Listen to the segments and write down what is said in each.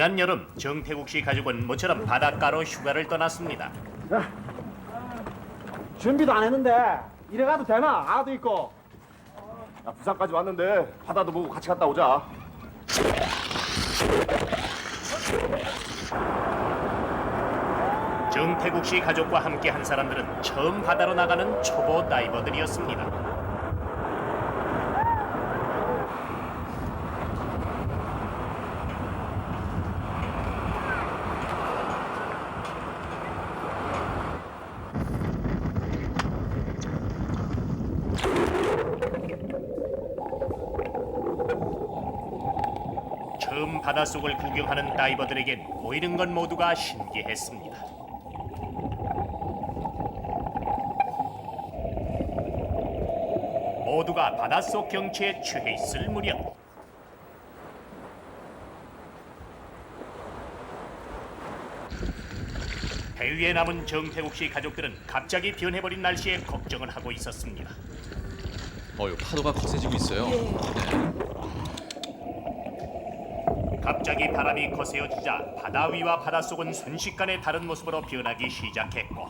지난 여름 정태국 씨 가족은 모처럼 바닷가로 휴가를 떠났습니다. 준비도 안 했는데 이래 가도 되나? 알아도 있고 야, 부산까지 왔는데 바다도 보고 같이 갔다 오자. 정태국 씨 가족과 함께 한 사람들은 처음 바다로 나가는 초보 다이버들이었습니다. 바닷속을 구경하는 다이버들에겐 보이는 것 모두가 신기했습니다. 모두가 바닷속 경치에 취해 있을 무렵 배 위에 남은 정태국 씨 가족들은 갑자기 변해버린 날씨에 걱정을 하고 있었습니다. 어유 파도가 거세지고 있어요. 네. 갑자기 바람이 거세어지자 바다 위와 바닷속은 순식간에 다른 모습으로 변하기 시작했고.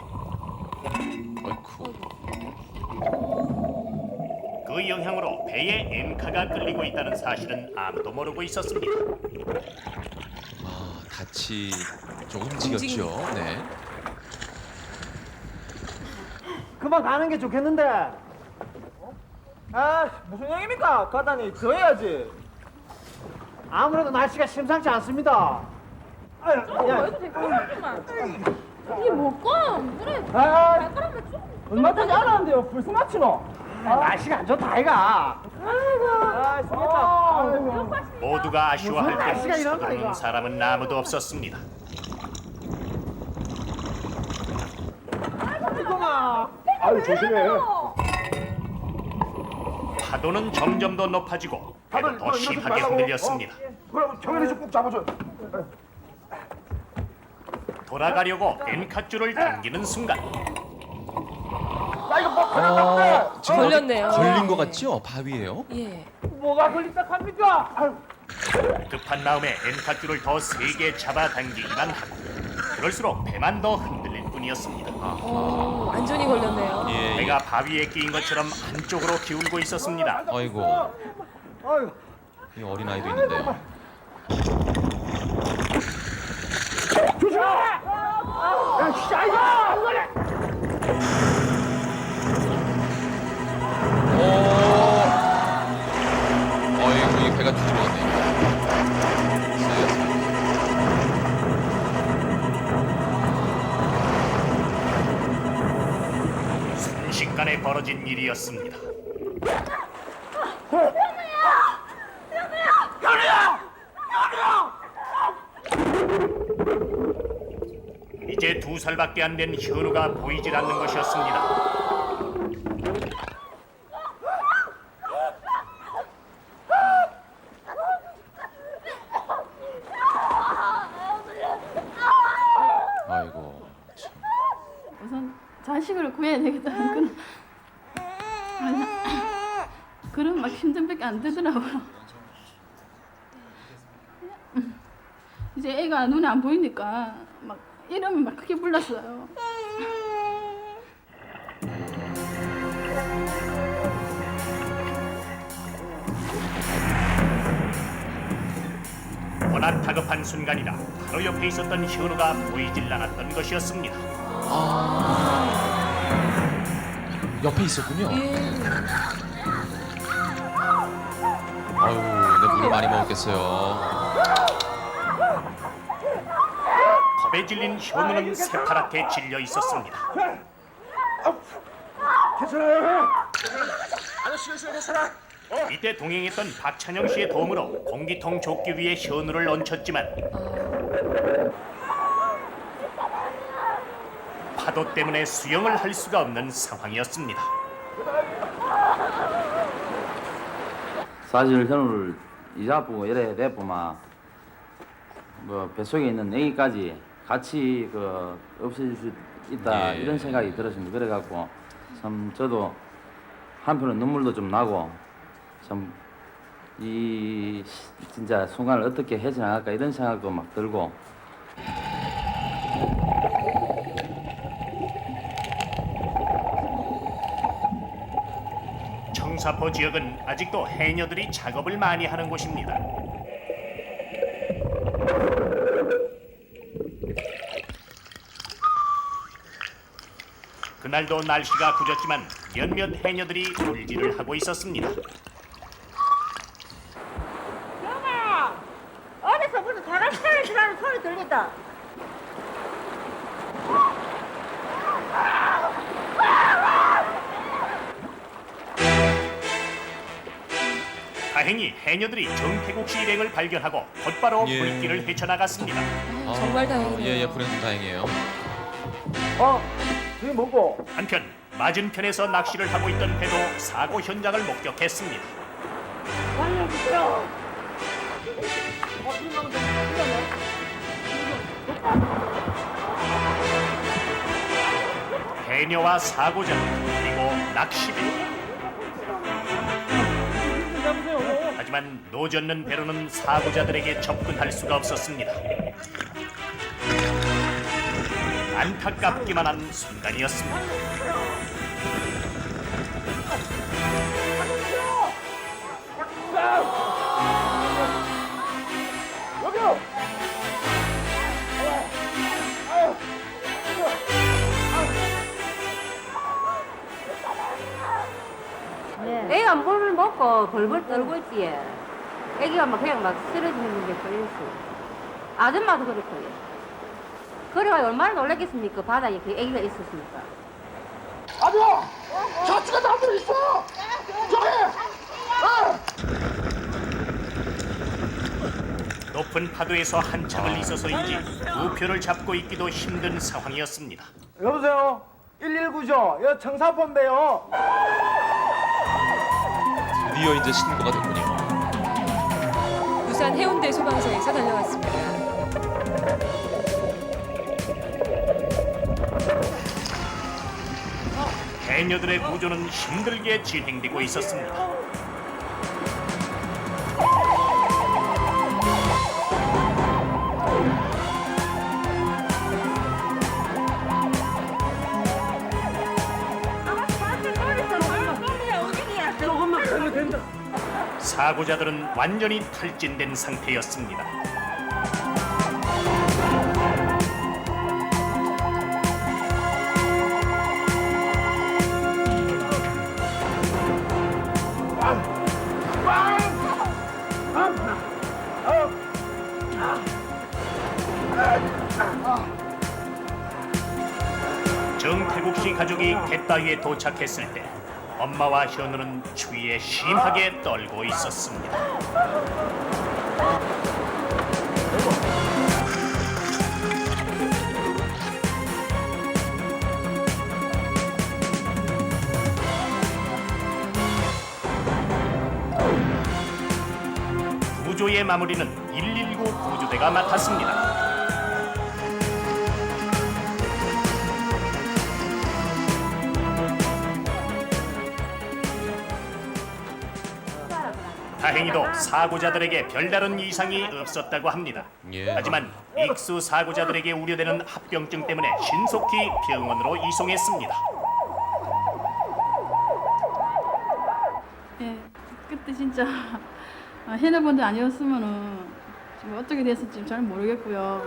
그 영향으로 배에 엠카가 끌리고 있다는 사실은 아무도 모르고 있었습니다. 아, 같이 좀 움직였죠. 네. 그만 가는 게 좋겠는데 아 무슨 얘기입니까? 가다니 더 해야지 아무래도 날씨가 심상치 않습니다. 아유, 야, 이게 뭘까? 물에 아, 쭉. 얼마 전에 알았는데요. 불스 맞추노 아, 날씨가 안 좋다 아이가. 아 숨겠다. 모두가 아쉬워할 무슨 날씨가 때 이런 거야, 서두르는 이거. 사람은 아무도 없었습니다. 아유 조심해. 파도는 점점 더 높아지고 배도 더 심하게 흔들렸습니다. 그럼 경현이 좀 꼭 잡아줘. 돌아가려고 엠카줄을 당기는 순간 야 이거 뭐 어, 지금 어디 걸렸네요. 걸린 것 같죠? 바위에요. 예. 뭐가 걸린다 합니까? 아유, 급한 마음에 엠카줄을 더 세게 잡아당기기만 하고 그럴수록 배만 더 흔들릴 뿐이었습니다. 오, 완전히 걸렸네요. 예. 예. 배가 바위에 끼인 것처럼 한쪽으로 기울고 있었습니다. 아이고. 아유, 이 어린 아이도 있는데. 야, 씨, 아이가 안 걸려. 오. 어이구, 이 배가 뒤집어졌네. 순식간에 벌어진 일이었습니다. 이제 두 살밖에 안 된 현우가 보이질 않는 것이었습니다. 아이고. 참. 우선 자식을 구해야 되겠다는 그런 아니, 그런 막 힘든밖에 안 되더라고요. 이제 애가 눈에 안 보이니까 막 이름을 막 크게 불렀어요. 워낙 다급한 순간이라 바로 옆에 있었던 현우가 보이질 않았던 것이었습니다. 옆에 있었군요. 예. 아유, 내 물을 많이 먹었겠어요. 겁에 질린 현우는 새파랗게 질려 있었습니다. 이때 동행했던 박찬영 씨의 도움으로 공기통 좁기 위해 현우를 얹혔지만 파도 때문에 수영을 할 수가 없는 상황이었습니다. 사실 현우를 이자쁘고 이래 내쁘마 뭐 뱃속에 있는 애기까지 같이 그 없애줄 수 있다 예. 이런 생각이 들었습니다. 그래갖고 참 저도 한편은 눈물도 좀 나고 참이 시- 진짜 순간을 어떻게 헤쳐나갈까 이런 생각도 막 들고 청사포 지역은 아직도 해녀들이 작업을 많이 하는 곳입니다. 그날도 날씨가 굳었지만 몇몇 해녀들이 물질을 하고 있었습니다. 영아 어디서부터 사람 소리 지나는 소리 들린다 다행히 해녀들이 정태국 씨 일행을 발견하고 곧바로 예. 물길을 헤쳐나갔습니다. 아, 정말 다행이네요. 예예 불행 중 다행이에요. 어? 저기 뭐고? 한편 맞은편에서 낚시를 하고 있던 배도 사고 현장을 목격했습니다. 해녀와 사고자 그리고 낚시배 하지만 노젓는 배로는 사고자들에게 접근할 수가 없었습니다. 안타깝기만 한 순간이었습니다. 애가 물을 먹고 벌벌 떨고 있지 애기가 막 그냥 막 쓰러지는 게 걸렸어. 아줌마도 그렇고요 그래가 얼마나 놀랐겠습니까 바다에 그 애기가 있었으니까 높은 파도에서 한참을 있어서인지 우표를 잡고 있기도 힘든 상황이었습니다. 여보세요? 119죠? 여 청사포인데요. 드디어 이제 신고가 됐군요. 부산 해운대 소방서에서 달려왔습니다. 해녀들의 구조는 힘들게 진행되고 있었습니다. 사고자들은 완전히 탈진된 상태였습니다. 씨 가족이 갯바위에 도착했을 때 엄마와 현우는 추위에 심하게 떨고 있었습니다. 구조의 마무리는 119 구조대가 맡았습니다. 다행히도 사고자들에게 별다른 이상이 없었다고 합니다. 예. 하지만 익수 사고자들에게 우려되는 합병증 때문에 신속히 병원으로 이송했습니다. 예, 그때 진짜 아, 해녀분들 아니었으면은 지금 어떻게 됐을지 잘 모르겠고요.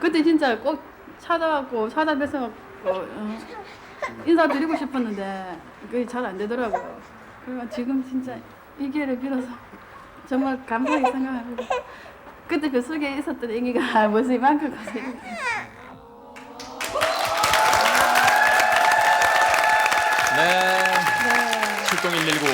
그때 진짜 꼭 찾아갖고 찾아뵈서 어, 인사드리고 싶었는데 그게 잘 안 되더라고요. 그러니까 지금 진짜 이 기회를 빌어서 정말 감사하게 생각하고 그때 그 속에 있었던 애기가 벌써 이만큼 커서 네. 출동 119.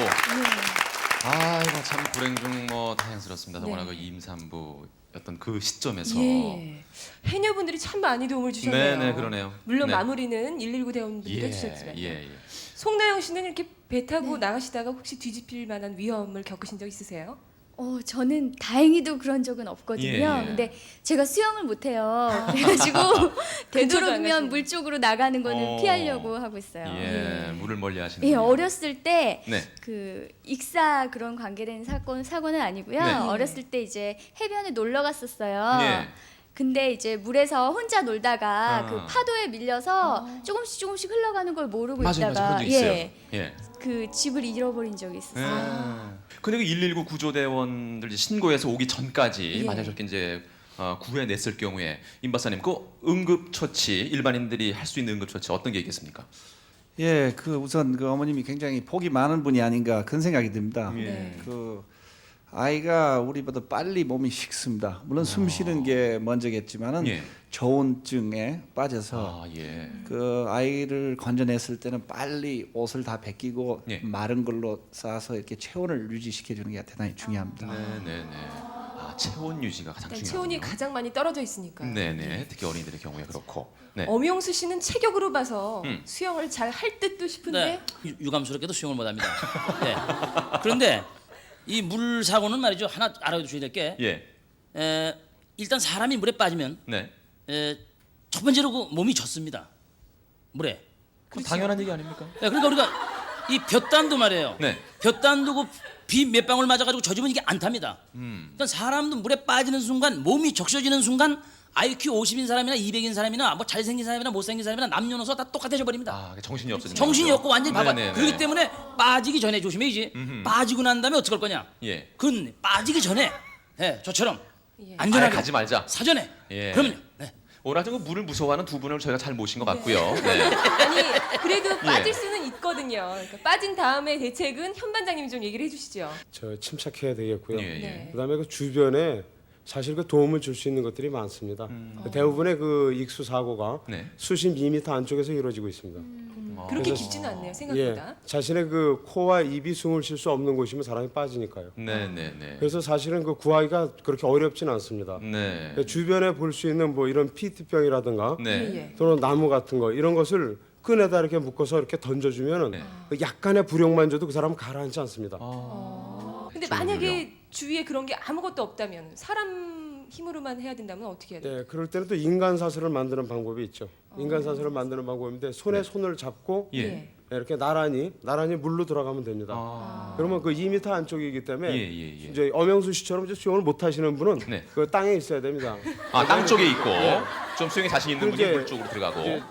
아 이거 참 불행 중 뭐 다행스럽습니다. 더구나 네. 그 임산부였던 그 시점에서. 예. 해녀분들이 참 많이 도움을 주셨네요. 네네 그러네요. 물론 네. 마무리는 119 대원분들이 예, 해주셨지만 예, 예. 송나영 씨는 이렇게 배 타고 나가시다가 혹시 뒤집힐 만한 위험을 겪으신 적 있으세요? 어, 저는 다행히도 그런 적은 없거든요. 예, 예. 근데 제가 수영을 못해요. 그래가지고 되도록이면. 물 쪽으로 나가는 거는 어. 피하려고 하고 있어요. 예, 물을 멀리 하시는. 예. 어렸을 때 네. 그 익사 그런 관계된 사건 사고는 아니고요. 네. 어렸을 때 이제 해변에 놀러 갔었어요. 예. 근데 이제 물에서 혼자 놀다가 아. 그 파도에 밀려서 조금씩 조금씩 흘러가는 걸 모르고 맞아요, 맞아요. 있다가 그런 적 있어요. 예, 예. 그 집을 잃어버린 적이 있었어요. 예. 근데 그 119 구조대원들 이제 신고해서 오기 전까지 예. 만약 저렇게 이제 어, 구해냈을 경우에 임 박사님 그 응급처치 일반인들이 할 수 있는 응급처치 어떤 게 있겠습니까? 예, 그 우선 그 어머님이 굉장히 복이 많은 분이 아닌가 그런 생각이 듭니다. 예. 그 아이가 우리보다 빨리 몸이 식습니다. 물론 숨 쉬는 게 먼저겠지만은 예. 저온증에 빠져서 아 예. 그 아이를 건져냈을 때는 빨리 옷을 다 벗기고 예. 마른 걸로 싸서 이렇게 체온을 유지시켜 주는 게 대단히 중요합니다. 네 네 네. 아 체온 유지가 가장 일단 중요하군요. 체온이 가장 많이 떨어져 있으니까. 네 네. 특히 어린이들의 경우에 그렇고. 네. 엄영수 씨는 체격으로 봐서 음. 수영을 잘 할 듯도 싶은데 네, 유- 유감스럽게도 수영을 못합니다. 네. 그런데 이 물 사고는 말이죠 하나 알아두셔야 될게 예. 일단 사람이 물에 빠지면 네. 에, 첫 번째로 그 몸이 젖습니다. 물에. 그 당연한 얘기 아닙니까? 네, 그러니까 우리가 이 볕단도 말이에요. 네. 볕단도 그비몇 방울 맞아가지고 젖으면 이게 안 탑니다. 음. 일단 사람도 물에 빠지는 순간 몸이 적셔지는 순간 IQ 50인 사람이나 200인 사람이나 뭐 잘생긴 사람이나 못생긴 사람이나 남녀노소 다 똑같아져 버립니다. 아 정신이 없어지는 정신이 거죠? 없고 완전히 바보. 네네네. 그렇기 때문에 빠지기 전에 조심해야지. 빠지고 난 다음에 어떡할 거냐? 예. 근 빠지기 전에 예, 저처럼 예. 안전하게 가지 말자. 사전에. 예. 그럼요. 네. 오늘 하여튼 그 물을 무서워하는 두 분을 저희가 잘 모신 것 같고요. 네. 아니 그래도 예. 빠질 수는 있거든요. 그러니까 빠진 다음에 대책은 현 반장님이 좀 얘기를 해주시죠. 저 침착해야 되겠고요. 예, 예. 네. 그다음에 그 주변에 사실 그 도움을 줄 수 있는 것들이 많습니다. 그 대부분의 그 익수 사고가 네. 수심 2m 안쪽에서 이루어지고 있습니다. 그렇게 그래서- 깊지는 않네요 예, 생각보다. 자신의 그 코와 입이 숨을 쉴 수 없는 곳이면 사람이 빠지니까요. 네네네. 그래서 사실은 그 구하기가 그렇게 어렵지는 않습니다. 네. 그 주변에 볼 수 있는 뭐 이런 피트병이라든가 네. 예, 예. 또는 나무 같은 거 이런 것을 끈에다 이렇게 묶어서 이렇게 던져주면은 네. 그 약간의 부력만 줘도 그 사람은 가라앉지 않습니다. 근데 좋은 만약에 주위에 그런 게 아무것도 없다면 사람 힘으로만 해야 된다면 어떻게 해야 돼요? 네, 그럴 때는 또 인간 사슬을 만드는 방법이 있죠. 인간 사슬을 만드는 방법인데 손에 손을 잡고 예. 이렇게 나란히 나란히 물로 들어가면 됩니다. 아. 그러면 그 2m 안쪽이기 때문에 예, 예, 예. 이제 엄영수 씨처럼 이제 수영을 못 하시는 분은 네. 그 땅에 있어야 됩니다. 아, 땅 쪽에 있고 좀 수영에 자신 있는 분이 물 쪽으로 들어가고. 이제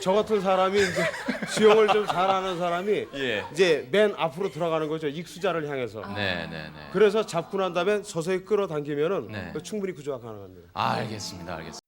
저 같은 사람이 이제 수영을 좀 잘하는 사람이 예. 이제 맨 앞으로 들어가는 거죠. 익수자를 향해서. 네, 네, 네. 그래서 잡고 난 다음에 서서히 끌어당기면은 네. 그 충분히 구조가 가능합니다. 아, 알겠습니다. 알겠습니다.